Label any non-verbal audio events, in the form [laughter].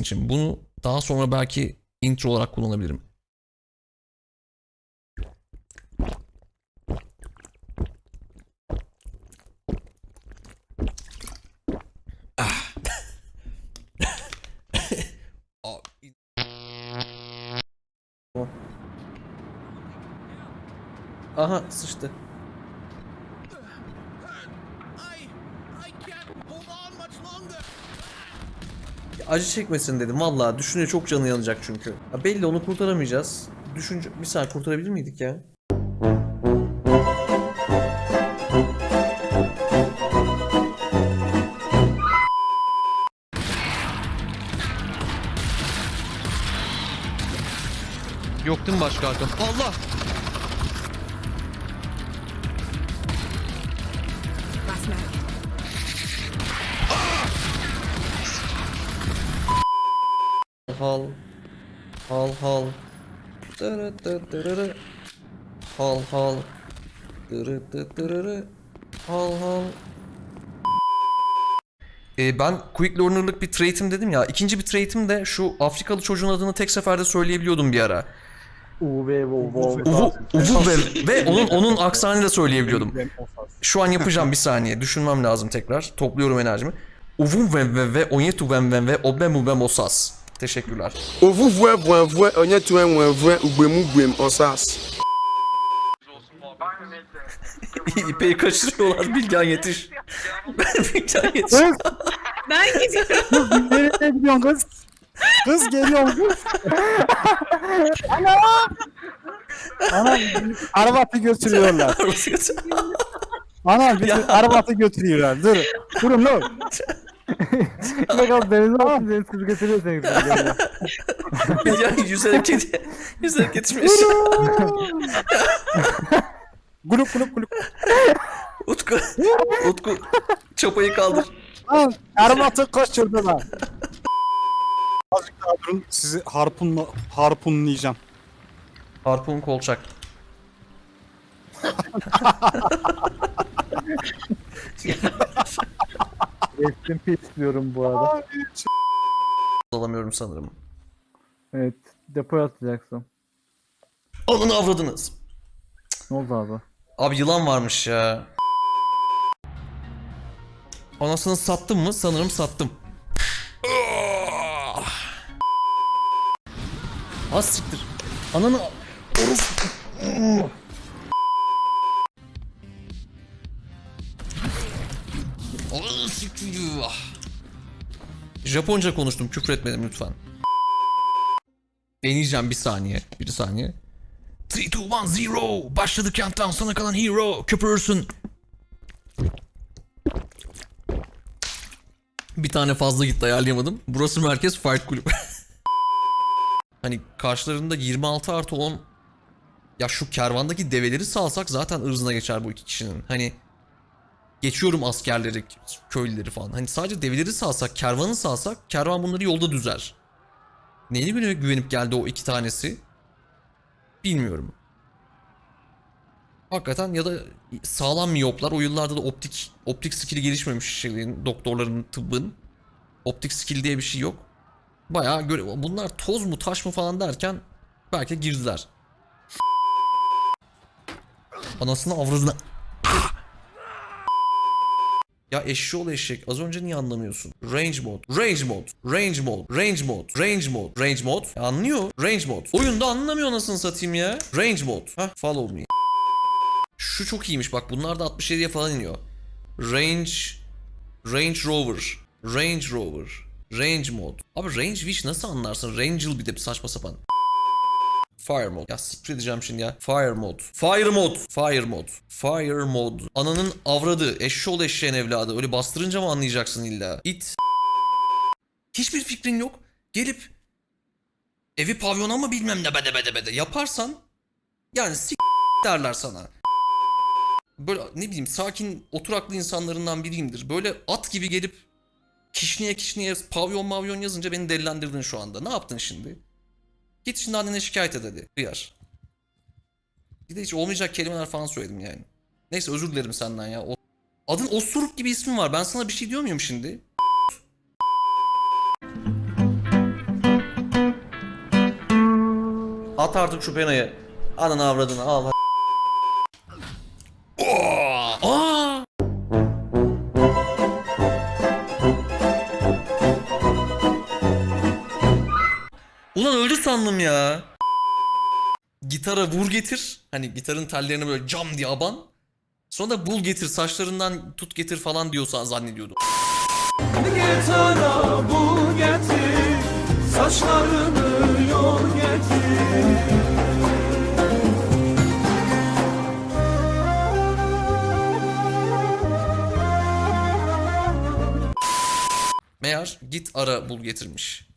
sesin için. Bunu daha sonra belki intro olarak kullanabilirim. Ah. [laughs] Aha sıçtı. Acı çekmesin dedim valla. Düşünce çok canı yanacak çünkü. Ya belli onu kurtaramayacağız. Düşünce... Bir saniye kurtarabilir miydik ya? Yok değil mi başka arkam? Allah! Hal. Hal hal. Dırı dı dırırı. Hal hal. Dırı dı dırırı. Hal hal. Ee, ben quick learner'lık bir trait'im dedim ya. İkinci bir trait'im de şu Afrikalı çocuğun adını tek seferde söyleyebiliyordum bir ara. Uwe. Uvu, ve, ve onun onun aksanıyla söyleyebiliyordum. Şu an yapacağım bir saniye. Düşünmem lazım tekrar. Topluyorum enerjimi. Uvum ve ve ve onyetu ve ve ve obemu ve mosas. Teşekkürler. [laughs] İpeyi kaçırıyorlar Bilgen yetiş. [laughs] Bilgen yetiş. Kız! [laughs] Ben gidiyorum. Nereye gidiyorsun kız? Kız geliyor kız. Ana! Ana arabatı götürüyorlar. Ana bizi arabatı götürüyorlar. Dur. Durun lan. Bakalım [laughs] denize atın deniz kızı götürüyor seni. Bilgen yüzerek yetiş. Yüzerek yetişmiş. Gulup gulup gulup. Utku. Utku. Çapayı kaldır. Lan arabatı kaçırdılar. Azıcık daha durun. Sizi harpunla harpunlayacağım. Harpun kolçak. [laughs] [laughs] Rest in peace diyorum bu arada. Alamıyorum sanırım. Evet. Depoya atacaksın. Alın avradınız. Ne oldu abi? Abi yılan varmış ya. Anasını sattım mı? Sanırım sattım. Az siktir. Ananı... Japonca konuştum. Küfür etmedim lütfen. Deneyeceğim bir saniye. Bir saniye. 3, 2, 1, 0. Başladı countdown sana kalan hero. Köpürürsün. Bir tane fazla gitti ayarlayamadım. Burası merkez fight kulüp. [laughs] hani karşılarında 26 artı 10 ya şu kervandaki develeri salsak zaten ırzına geçer bu iki kişinin. Hani geçiyorum askerleri, köylüleri falan. Hani sadece develeri salsak, kervanı salsak kervan bunları yolda düzer. Neyine güne güvenip geldi o iki tanesi? Bilmiyorum. Hakikaten ya da sağlam miyoplar o yıllarda da optik optik skill'i gelişmemiş şeylerin doktorların tıbbın. Optik skill diye bir şey yok. Bayağı göre bunlar toz mu taş mı falan derken belki girdiler. Anasını avradına. Ya eşşoğlu eşek az önce niye anlamıyorsun? Range mode, range mode, range mode, range mode, range mode, range mode. Ya anlıyor. Range mode. Oyunda anlamıyor anasını satayım ya. Range mode. Hah follow me. Şu çok iyiymiş bak bunlar da 67'ye falan iniyor. Range Range Rover. Range Rover. Range mode. Abi range wish nasıl anlarsın? Rangel bir de bir saçma sapan. Fire mode. Ya siktir edeceğim şimdi ya. Fire mode. Fire mode. Fire mode. Fire mode. Ananın avradı. Eşşoğlu eşeğin evladı. Öyle bastırınca mı anlayacaksın illa? It. Hiçbir fikrin yok. Gelip evi pavyona mı bilmem ne bede bede bede yaparsan yani sik derler sana. Böyle ne bileyim sakin oturaklı insanlarından biriyimdir. Böyle at gibi gelip kişniye kişniye pavyon mavyon yazınca beni delilendirdin şu anda. Ne yaptın şimdi? Git şimdi annene şikayet et hadi. Kıyar. Bir de hiç olmayacak kelimeler falan söyledim yani. Neyse özür dilerim senden ya. O... Adın Osuruk gibi ismin var. Ben sana bir şey diyor muyum şimdi? At artık şu penayı. Ananı avradını al. Ulan öldü sandım ya. Gitara vur getir. Hani gitarın tellerini böyle cam diye aban. Sonra da bul getir saçlarından tut getir falan diyorsan zannediyordum. Meğer git ara bul getirmiş.